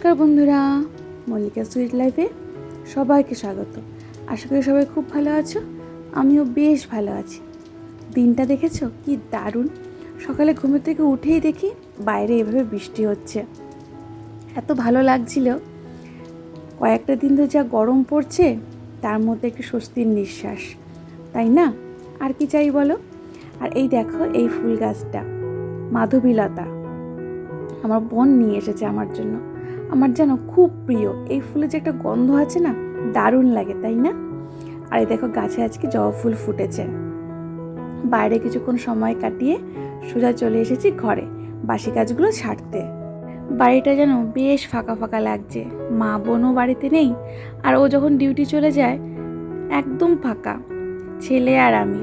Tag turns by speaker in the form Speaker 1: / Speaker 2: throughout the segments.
Speaker 1: বন্ধুরা, মল্লিকা সুইট লাইফে সবাইকে স্বাগত। আশা করি সবাই খুব ভালো আছো, আমিও বেশ ভালো আছি। দিনটা দেখেছ? কি দারুণ। সকালে ঘুমের থেকে উঠেই দেখি বাইরে এভাবে বৃষ্টি হচ্ছে। এত ভালো লাগছিল। কয়েকটা দিন তো যা গরম পড়ছে, তার মধ্যে একটু স্বস্তির নিঃশ্বাস, তাই না? আর কি চাই বলো? আর এই দেখো, এই ফুল গাছটা, মাধবীলতা। আমার বোন নিয়ে এসেছে আমার জন্য। আমার যেন খুব প্রিয়। এই ফুলের যে একটা গন্ধ আছে না, দারুণ লাগে, তাই না? আর এই দেখো, গাছে আজকে জবা ফুল ফুটেছে। বাইরে কিছুক্ষণ সময় কাটিয়ে সোজা চলে এসেছি ঘরে, বাসি কাজগুলো ছাড়তে বাড়িটা যেন বেশ ফাঁকা ফাঁকা লাগছে, মা বোনও বাড়িতে নেই, আর ও যখন ডিউটি চলে যায়, একদম ফাঁকা, ছেলে আর আমি।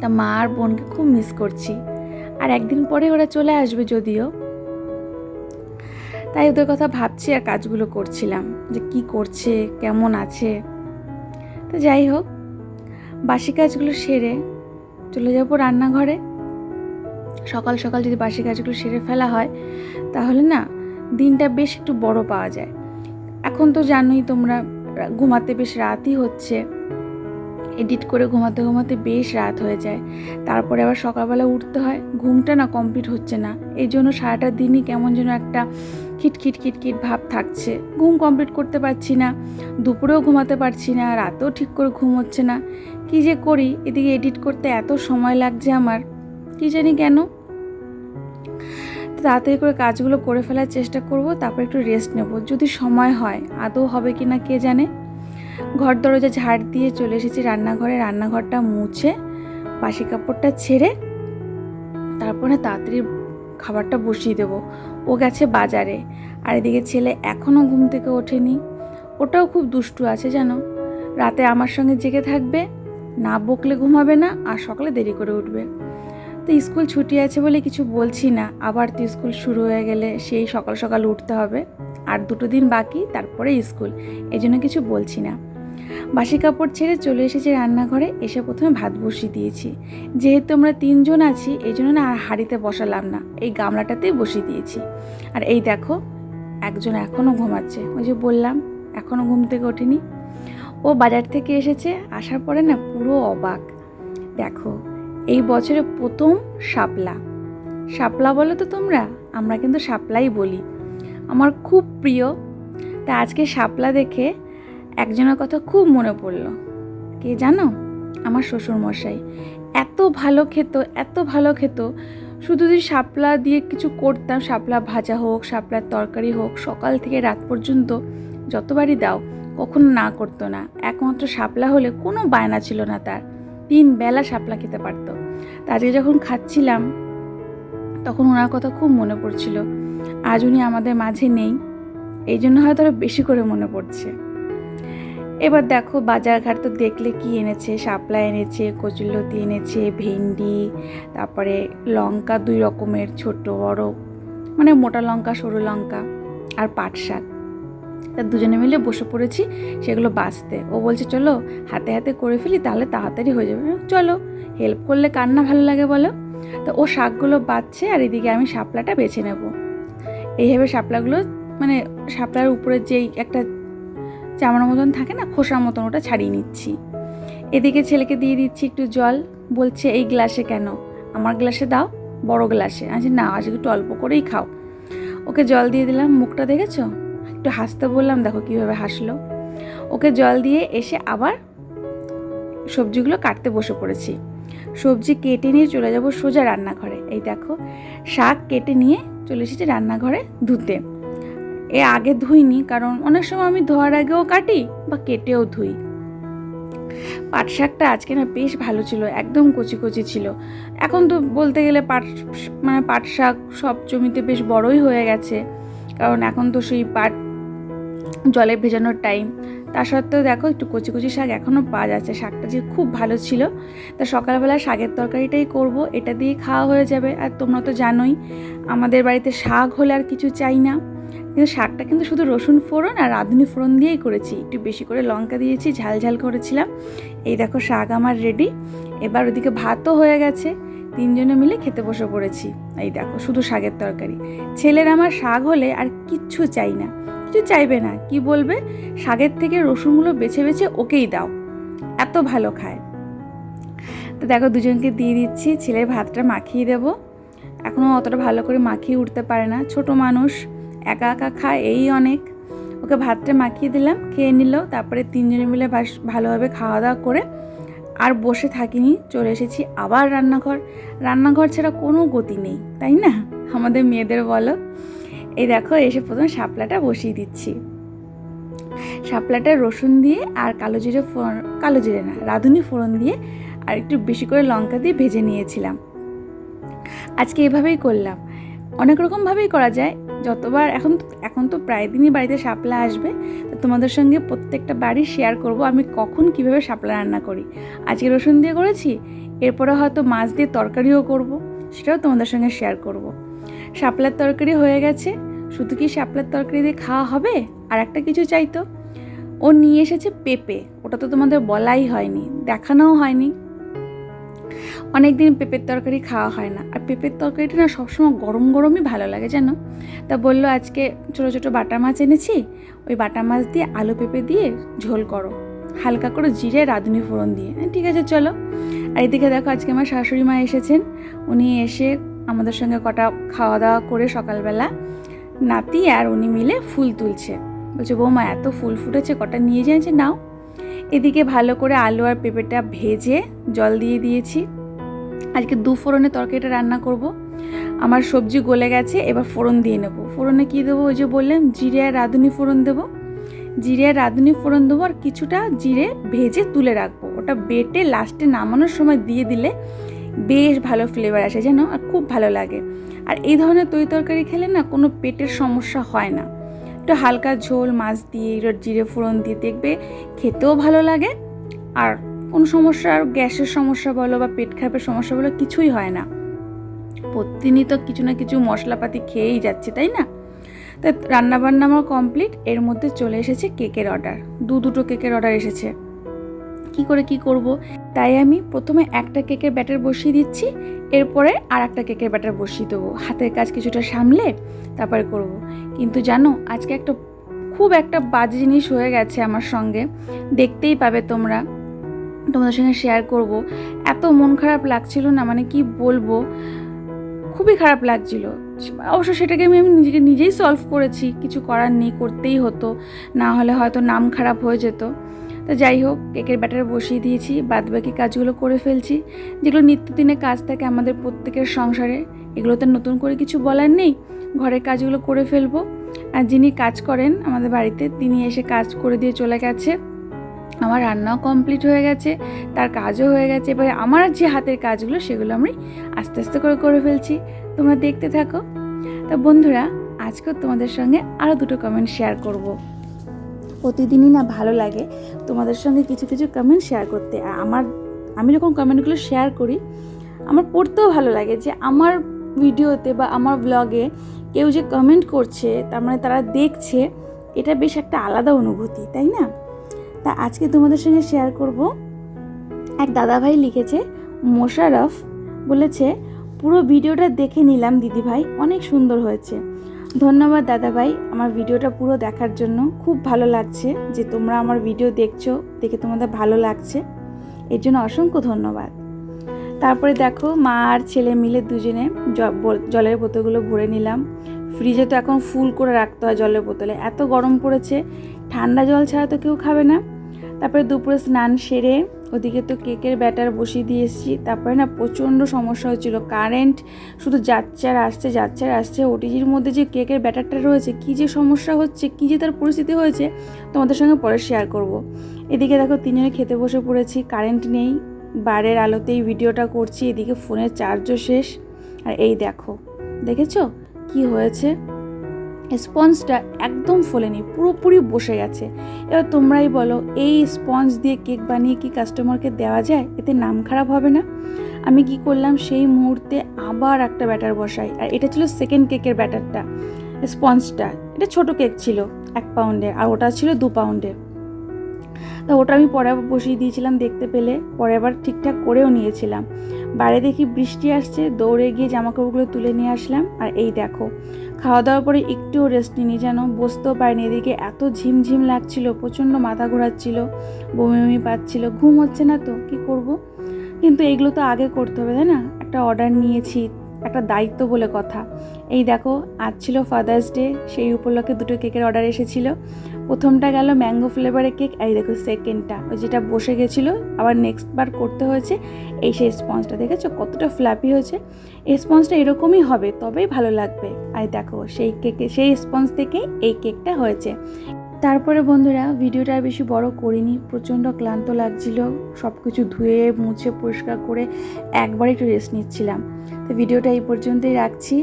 Speaker 1: তা মা আর বোনকে খুব মিস করছি। আর একদিন পরে ওরা চলে আসবে যদিও তাই ওদের কথা ভাবছি আর কাজগুলো করছিলাম যে কি করছে, কেমন আছে। তো যাই হোক, বাসি কাজগুলো সেরে চলে যাব রান্নাঘরে। সকাল সকাল যদি বাসি কাজগুলো সেরে ফেলা হয়, তাহলে না দিনটা বেশ একটু বড় পাওয়া যায়। এখন তো জানোই তোমরা, ঘুমাতে বেশ রাতই হচ্ছে। এডিট করে ঘুমাতে ঘুমাতে বেশ রাত হয়ে যায়। তারপরে আবার সকালবেলা উঠতে হয়, ঘুমটা না কমপ্লিট হচ্ছে না। এই জন্য সারাটা দিনই কেমন যেন একটা খিটখিট খিটখিট ভাব থাকছে। ঘুম কমপ্লিট করতে পারছি না। দুপুরেও ঘুমাতে পারছি না, রাতেও ঠিক করে ঘুম হচ্ছে না। কী যে করি, এদিকে এডিট করতে এত সময় লাগছে আমার। কী জানি কেন? তাড়াতাড়ি করে কাজগুলো করে ফেলার চেষ্টা করব, তারপর একটু রেস্ট নেব। যদি সময় হয়, আদৌ হবে কি না কে জানে? ঘর দরজা ঝাড় দিয়ে চলে এসেছি রান্নাঘরে। রান্নাঘরটা মুছে, বাসি কাপড়টা ছেড়ে তারপরে তাড়াতাড়ি খাবারটা বসিয়ে দেবো। ও গেছে বাজারে। আর এদিকে ছেলে এখনও ঘুম থেকে ওঠেনি। ওটাও খুব দুষ্টু আছে জানো। রাতে আমার সঙ্গে জেগে থাকবে, না বকলে ঘুমাবে না, আর সকালে দেরি করে উঠবে। তো স্কুল ছুটি আছে বলে কিছু বলছি না। আবার তো স্কুল শুরু হয়ে গেলে সেই সকাল সকাল উঠতে হবে। আর দুটো দিন বাকি, তারপরে স্কুল। এই জন্য কিছু বলছি না। বাসি কাপড় ছেড়ে চলে এসেছি রান্নাঘরে, এসে প্রথমে ভাত বসিয়ে দিয়েছি। যেহেতু আমরা তিনজন আছি এই জন্য না আর হাঁড়িতে বসালাম না, এই গামলাটাতেই বসিয়ে দিয়েছি। আর এই দেখো, একজন এখনও ঘুমাচ্ছে। ওই যে বললাম এখনও ঘুম থেকে ওঠেনি। ও বাজার থেকে এসেছে, আসার পরে না পুরো অবাক। দেখো, এই বছরে প্রথম শাপলা। শাপলা বলো তো তোমরা? আমরা কিন্তু শাপলাই বলি। আমার খুব প্রিয়। তা আজকে শাপলা দেখে একজনের কথা খুব মনে পড়ল। কে জানো? আমার শ্বশুরমশাই। এত ভালো খেত, এত ভালো খেত। শুধু যদি শাপলা দিয়ে কিছু করতাম, শাপলা ভাজা হোক, শাপলার তরকারি হোক, সকাল থেকে রাত পর্যন্ত যতবারই দাও, কখনো না করতো না। একমাত্র শাপলা হলে কোনো বায়না ছিল না তার। তিন বেলা শাপলা খেতে পারতো। তা আজকে যখন খাচ্ছিলাম, তখন ওনার কথা খুব মনে পড়ছিল। আজ উনি আমাদের মাঝে নেই। এই জন্য হয়তো আরও বেশি করে মনে পড়ছে। এবার দেখো বাজারঘাট তো দেখলে কি এনেছে? শাপলা এনেছে, কচুরলতি এনেছে, ভেন্ডি, তারপরে লঙ্কা দুই রকমের, ছোট, বড় মানে মোটা লঙ্কা, সরু লঙ্কা আর পাট শাক। তা দুজনে মিলে বসে পড়েছি, সেগুলো বাঁচতে। ও বলছে, চলো হাতে হাতে করে ফেলি, তাহলে তাড়াতাড়ি হয়ে যাবে। চলো হেল্প করলে কার না ভালো লাগে বলো? তো ও শাকগুলো বাঁচছে আর এদিকে আমি শাপলাটা বেছে নেব। এইভাবে শাপলাগুলো মানে শাপলার উপরে যেই একটা চামড়ার মতন থাকে না, খোসার মতন ওটা ছাড়িয়ে নিচ্ছি। এদিকে ছেলেকে দিয়ে দিচ্ছি একটু জল, বলছে, এই গ্লাসে কেন? আমার গ্লাসে দাও, বড় গ্লাসে। আচ্ছা না আজকে একটু অল্প করেই খাও। ওকে জল দিয়ে দিলাম, মুখটা দেখেছ? একটু হাসতে বললাম, দেখো কীভাবে হাসলো। ওকে জল দিয়ে এসে আবার সবজিগুলো কাটতে বসে পড়েছি। সবজি কেটে নিয়ে চলে যাব সোজা রান্নাঘরে। এই দেখো, শাক কেটে নিয়ে চলে এসেছি রান্নাঘরে ধুতে। এ আগে ধুইনি, কারণ অনেক সময় আমি ধোয়ার আগেও কাটি বা কেটেও ধুই। পাট শাকটা আজকে না বেশ ভালো ছিল, একদম কচি কচি ছিল। এখন তো বলতে গেলে পাট মানে পাট শাক সব জমিতে বেশ বড়ই হয়ে গেছে, কারণ এখন তো সেই পাট জলে ভেজানোর টাইম তা সত্ত্বেও দেখো একটু কচি কচি শাক এখনও পাওয়া যাচ্ছে। শাকটা যে খুব ভালো ছিল। তা সকালবেলা শাকের তরকারিটাই করব, এটা দিয়ে খাওয়া হয়ে যাবে। আর তোমরা তো জানোই, আমাদের বাড়িতে শাক হলে আর কিছু চাই না। কিন্তু শাকটা কিন্তু শুধু রসুন ফোড়ন আর রাঁধুনি ফোড়ন দিয়েই করেছি। একটু বেশি করে লঙ্কা দিয়েছি, ঝাল ঝাল করেছিলাম। এই দেখো শাক আমার রেডি এবার ওদিকে ভাতও হয়ে গেছে। তিনজনে মিলে খেতে বসে পড়েছি। এই দেখো শুধু শাকের তরকারি। ছেলের আমার শাক হলে আর কিচ্ছু চাই না। কিছু চাইবে না, কি বলবে? শাকের থেকে রসুনগুলো বেছে বেছে ওকেই দাও। এত ভালো খায়। তো দেখো, দুজনকে দিয়ে দিচ্ছি, ছেলের ভাতটা মাখিয়ে দেব। এখনও অতটা ভালো করে মাখিয়ে উঠতে পারে না। ছোট মানুষ, একা একা খায়, এই অনেক। ওকে ভাতটা মাখিয়ে দিলাম, খেয়ে নিল। তারপরে তিনজনে মিলে ভালোভাবে খাওয়া দাওয়া করে আর বসে থাকিনি। চলে এসেছি আবার রান্নাঘর। রান্নাঘর ছাড়া কোনো গতি নেই, তাই না? আমাদের মেয়েদের বলো। এই দেখো, এসে প্রথম শাপলাটা বসিয়ে দিচ্ছি। শাপলাটা রসুন দিয়ে আর কালো জিরে ফোড়ন, কালো জিরে না, রাঁধুনি ফোড়ন দিয়ে আর একটু বেশি করে লঙ্কা দিয়ে ভেজে নিয়েছিলাম। আজকে এভাবেই করলাম। অনেক রকমভাবেই করা যায়। যতবার, এখন এখন তো প্রায় দিনই বাড়িতে শাপলা আসবে। তোমাদের সঙ্গে প্রত্যেকটা বাড়ি শেয়ার করব আমি কখন কীভাবে শাপলা রান্না করি। আজকে রসুন দিয়ে করেছি, এরপরে হয়তো মাছ দিয়ে তরকারিও করব, সেটাও তোমাদের সঙ্গে শেয়ার করব। শাপলার তরকারি হয়ে গেছে। শুধু কি শাপলার তরকারি দিয়ে খাওয়া হবে? আর একটা কিছু চাইতো ও নিয়ে এসেছে পেঁপে। ওটা তো তোমাদের বলাই হয়নি দেখানোও হয়নি। অনেক দিন পেঁপের তরকারি খাওয়া হয় না। আর পেঁপের তরকারিটা না সবসময় গরম গরমই ভালো লাগে জানো? তা বলল আজকে ছোটো ছোটো বাটা মাছ এনেছি। ওই বাটা মাছ দিয়ে আলু পেঁপে দিয়ে ঝোল করো। হালকা করে জিরে রাঁধুনি ফোড়ন দিয়ে। হ্যাঁ, ঠিক আছে চলো। আর এদিকে দেখো আজকে আমার শাশুড়ি মা এসেছেন। উনি এসে আমাদের সঙ্গে কটা খাওয়া দাওয়া করে সকালবেলা। নাতি আর উনি মিলে ফুল তুলছে। বলছে, বৌমা, এত ফুল ফুটেছে, কটা নিয়ে যাচ্ছে নাও। এদিকে ভালো করে আলু আর পেঁপেটা ভেজে জল দিয়ে দিয়েছি। আজকে দু ফোড়নে তরকারিটা রান্না করব। আমার সবজি গলে গেছে, এবার ফোড়ন দিয়ে নেব। ফোড়নে কী দেবো? ওই যে বললাম, জিরে আর রাঁধুনি ফোড়ন দেবো। জিরে আর রাঁধুনি ফোড়ন দেবো আর কিছুটা জিরে ভেজে তুলে রাখব। ওটা বেটে লাস্টে নামানোর সময় দিয়ে দিলে বেশ ভালো ফ্লেভার আসে যেন, আর খুব ভালো লাগে। আর এই ধরনের তরি তরকারি খেলে না কোনো পেটের সমস্যা হয় না। একটু হালকা ঝোল, মাছ দিয়ে, একটু জিরে ফোড়ন দিয়ে দেখবে খেতেও ভালো লাগে। আর কোনো সমস্যা, আর গ্যাসের সমস্যা বলো বা পেট খারাপের সমস্যা বলো কিছুই হয় না। প্রতিদিনই তো কিছু না কিছু মশলাপাতি খেয়েই যাচ্ছে, তাই না? তা রান্নাবান্না আমার কমপ্লিট এর মধ্যে চলে এসেছে কেকের অর্ডার দু দুটো কেকের অর্ডার এসেছে। কি করে কি করব? তাই আমি প্রথমে একটা কেকের ব্যাটার বসিয়ে দিচ্ছি, এরপরে আর একটা কেকের ব্যাটার বসিয়ে দেবো। হাতের কাজ কিছুটা সামলে তারপরে করব। কিন্তু জানো, আজকে একটা খুব একটা বাজে জিনিস হয়ে গেছে আমার সঙ্গে। দেখতেই পাবে তোমরা। তোমাদের সঙ্গে শেয়ার করব। এত মন খারাপ লাগছিল না মানে কি বলব? খুবই খারাপ লাগছিল। অবশ্য সেটাকে আমি আমি নিজেকে নিজেই সলভ করেছি। কিছু করার নেই, করতেই হতো। না হলে হয়তো নাম খারাপ হয়ে যেত। তো যাই হোক, কেকের ব্যাটার বসিয়ে দিয়েছি, বাদবাকি কাজগুলো করে ফেলছি। যেগুলো নিত্যদিনের কাজ থাকে আমাদের প্রত্যেকের সংসারে, এগুলোতে নতুন করে কিছু বলার নেই। ঘরের কাজগুলো করে ফেলব। আর যিনি কাজ করেন আমাদের বাড়িতে, তিনি এসে কাজ করে দিয়ে চলে গেছে। আমার রান্নাও কমপ্লিট হয়ে গেছে, তার কাজও হয়ে গেছে। এবারে আমার যে হাতের কাজগুলো, সেগুলো আমি আস্তে আস্তে করে করে ফেলছি। তোমরা দেখতে থাকো। তা বন্ধুরা, আজকেও তোমাদের সঙ্গে আরও দুটো কমেন্ট শেয়ার করব। প্রতিদিনই না ভালো লাগে তোমাদের সঙ্গে কিছু কিছু কমেন্ট শেয়ার করতে। আমার, আমি যখন কমেন্টগুলো শেয়ার করি, আমার পড়তেও ভালো লাগে যে আমার ভিডিওতে বা আমার ব্লগে কেউ যে কমেন্ট করছে, তার মানে তারা দেখছে, এটা বেশ একটা আলাদা অনুভূতি, তাই না? তা আজকে তোমাদের সঙ্গে শেয়ার করব। এক দাদাভাই লিখেছে মোশারফ বলেছে, পুরো ভিডিওটা দেখে নিলাম, দিদিভাই। অনেক সুন্দর হয়েছে। ধন্যবাদ দাদাভাই, আমার ভিডিওটা পুরো দেখার জন্য। খুব ভালো লাগছে যে তোমরা আমার ভিডিও দেখছ, দেখে তোমাদের ভালো লাগছে। এর জন্য অসংখ্য ধন্যবাদ। তারপরে দেখো, মা আর ছেলে মিলে দুজনে জলের বোতলগুলো ভরে নিলাম। ফ্রিজে তো এখন ফুল করে রাখতে হয় জলের বোতলে। এত গরম পড়েছে, ঠান্ডা জল ছাড়া তো কেউ খাবে না। তারপরে দুপুরে স্নান সেরে ওদিকে তো কেকের ব্যাটার বসিয়ে দিয়ে এসেছি তারপরে না প্রচণ্ড সমস্যা হচ্ছিল। কারেন্ট শুধু যাচ্ছে আর আসছে, যাচ্ছে আর আসছে। ওটিজির মধ্যে যে কেকের ব্যাটারটা রয়েছে, কী যে সমস্যা হচ্ছে, কী যে তার পরিস্থিতি হয়েছে, তোমাদের সঙ্গে পরে শেয়ার করব। এদিকে দেখো তিনজনে খেতে বসে পড়েছি, কারেন্ট নেই। বারের আলোতেই ভিডিওটা করছি, এদিকে ফোনের চার্জও শেষ। আর এই দেখো, দেখেছ কি হয়েছে? স্পঞ্জটা একদম ফোলেনি, পুরোপুরি বসে গেছে। এবার তোমরাই বলো, এই স্পঞ্জ দিয়ে কেক বানিয়ে কি কাস্টমারকে দেওয়া যায়? এতে নাম খারাপ হবে না? আমি কি করলাম, সেই মুহূর্তে আবার একটা ব্যাটার বসাই। আর এটা ছিল সেকেন্ড কেকের ব্যাটারটা, স্পঞ্জটা। এটা ছোট কেক ছিল, এক পাউন্ডের আর ওটা ছিল দু পাউন্ডের তা ওটা আমি পরে বসিয়ে দিয়েছিলাম দেখতে পেলে, পরে আবার ঠিকঠাক করেও নিয়েছিলাম। বাইরে দেখি বৃষ্টি আসছে, দৌড়ে গিয়ে জামাকাপড়গুলো তুলে নিয়ে আসলাম। আর এই দেখো খাওয়া দাওয়ার পরে একটুও রেস্ট নিনি যেন বসতেও পারিনি। এদিকে এত ঝিমঝিম লাগছিল, প্রচণ্ড মাথা ঘোরাচ্ছিল বমি বমি পাচ্ছিল, ঘুম হচ্ছে না তো, কি করব? কিন্তু এগুলো তো আগে করতে হবে, তাই না? একটা অর্ডার নিয়েছি একটা দায়িত্ব বলে কথা। এই দেখো, আজ ছিল ফাদার্স ডে সেই উপলক্ষে দুটো কেকের অর্ডার এসেছিল। প্রথমটা গেল ম্যাঙ্গো ফ্লেভারের কেক এই দেখো সেকেন্ডটা ওই যেটা বসে গেছিল, আবার নেক্সট বার করতে হয়েছে, এই সেই স্পঞ্জটা দেখেছ? কতটা ফ্ল্যাপি হয়েছে। এই স্পঞ্জটা এরকমই হবে, তবেই ভালো লাগবে। আর দেখো, সেই কেকে, সেই স্পঞ্জ থেকে এই কেকটা হয়েছে। তারপরে বন্ধুরা, ভিডিওটা বেশি বড় করিনি, প্রচণ্ড ক্লান্ত লাগছিল সব কিছু ধুয়ে, মুছে, পরিষ্কার করে একবার একটু রেস্ট নিচ্ছিলাম। তো ভিডিওটা এই পর্যন্তই রাখছি।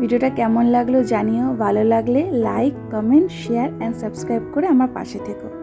Speaker 1: ভিডিওটা কেমন লাগল জানিও, ভালো লাগলে like comment share and subscribe করে আমার পাশে থেকো।